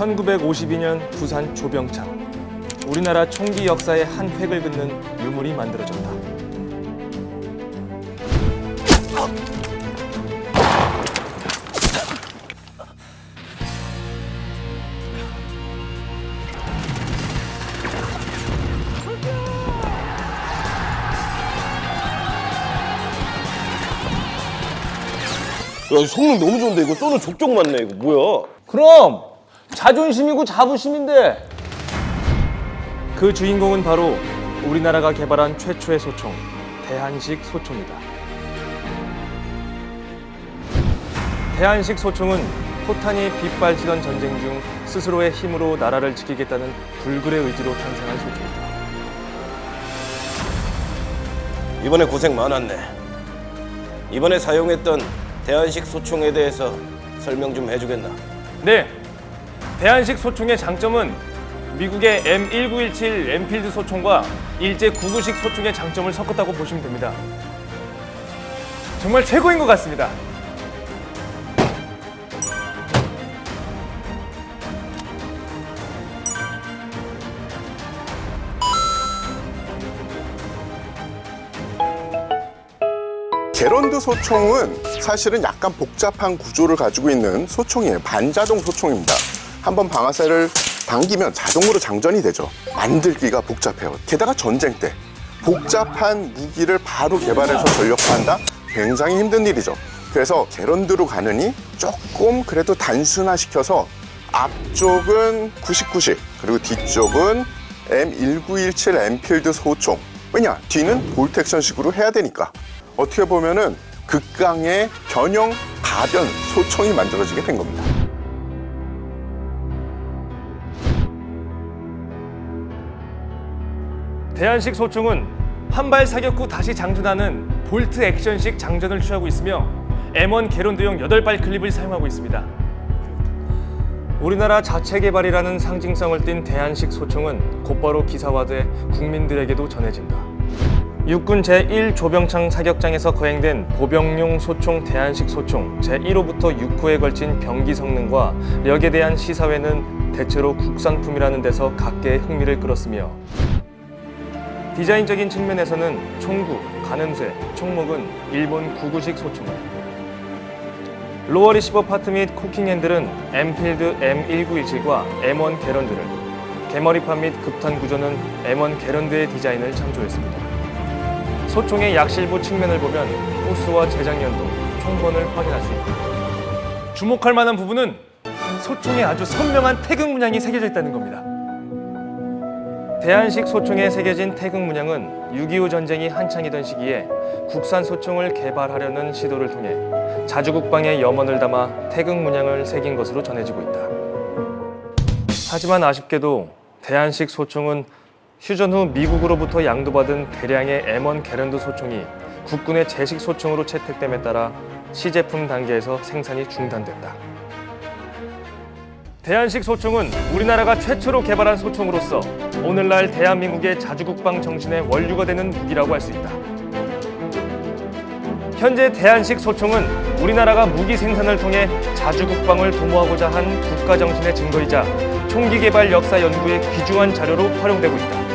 1952년 부산 조병창. 우리나라 총기 역사의 한 획을 긋는 유물이 만들어졌다. 야, 성능 너무 좋은데 이거 쏘는 족족 맞네 이거 뭐야? 그럼 자존심이고 자부심인데 그 주인공은 바로 우리나라가 개발한 최초의 소총, 대한식 소총이다. 대한식 소총은 포탄이 빗발치던 전쟁 중 스스로의 힘으로 나라를 지키겠다는 불굴의 의지로 탄생한 소총이다. 이번에 고생 많았네. 이번에 사용했던 대한식 소총에 대해서 설명 좀 해주겠나? 네, 대한식 소총의 장점은 미국의 M1917 엠필드 소총과 일제 99식 소총의 장점을 섞었다고 보시면 됩니다. 정말 최고인 것 같습니다. 게런드 소총은 사실은 약간 복잡한 구조를 가지고 있는 소총이에요. 반자동 소총입니다. 한번 방아쇠를 당기면 자동으로 장전이 되죠. 만들기가 복잡해요. 게다가 전쟁 때 복잡한 무기를 바로 개발해서 전력화한다? 굉장히 힘든 일이죠. 그래서 게런드로 가느니 조금 그래도 단순화시켜서 앞쪽은 99식 그리고 뒤쪽은 M1917 엠필드 소총 왜냐 뒤는 볼텍션식으로 해야 되니까 어떻게 보면은 극강의 변형 가변 소총이 만들어지게 된 겁니다. 대한식 소총은 한발 사격 후 다시 장전하는 볼트 액션식 장전을 취하고 있으며 M1 게론드용 8발 클립을 사용하고 있습니다. 우리나라 자체 개발이라는 상징성을 띤 대한식 소총은 곧바로 기사화돼 국민들에게도 전해진다. 육군 제1조병창 사격장에서 거행된 보병용 소총 대한식 소총 제1호부터 6호에 걸친 병기 성능과 력에 대한 시사회는 대체로 국산품이라는 데서 각계의 흥미를 끌었으며 디자인적인 측면에서는 총구, 가늠쇠, 총목은 일본 구구식 소총을 로어 리시버 파트 및 코킹 핸들은 엠필드 M1917과 M1 게런드를 개머리판 및 급탄 구조는 M1 게런드의 디자인을 참조했습니다. 소총의 약실부 측면을 보면 호스와 제작 연도, 총번을 확인할 수 있다. 주목할 만한 부분은 소총에 아주 선명한 태극 문양이 새겨져 있다는 겁니다. 대한식 소총에 새겨진 태극 문양은 6.25 전쟁이 한창이던 시기에 국산 소총을 개발하려는 시도를 통해 자주국방의 염원을 담아 태극 문양을 새긴 것으로 전해지고 있다. 하지만 아쉽게도 대한식 소총은 휴전 후 미국으로부터 양도받은 대량의 M1 게런드 소총이 국군의 제식 소총으로 채택됨에 따라 시제품 단계에서 생산이 중단됐다. 대한식 소총은 우리나라가 최초로 개발한 소총으로서 오늘날 대한민국의 자주국방 정신의 원류가 되는 무기라고 할 수 있다. 현재 대한식 소총은 우리나라가 무기 생산을 통해 자주국방을 도모하고자 한 국가 정신의 증거이자 총기 개발 역사 연구의 귀중한 자료로 활용되고 있다.